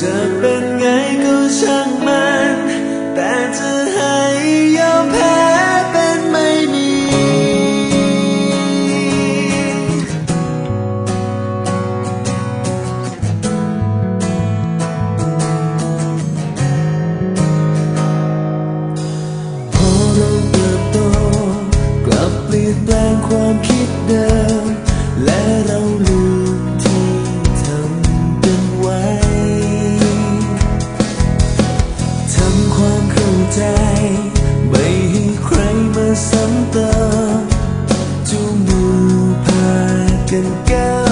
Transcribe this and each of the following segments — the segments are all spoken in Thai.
จะเป็นไงก็ช่างมัน แต่จะให้ยอมแพ้เป็นไม่มี พอเราเติบโตกลับเปลี่ยนแปลงความคิด กัน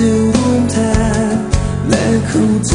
จะร่วมทางและเข้าใจ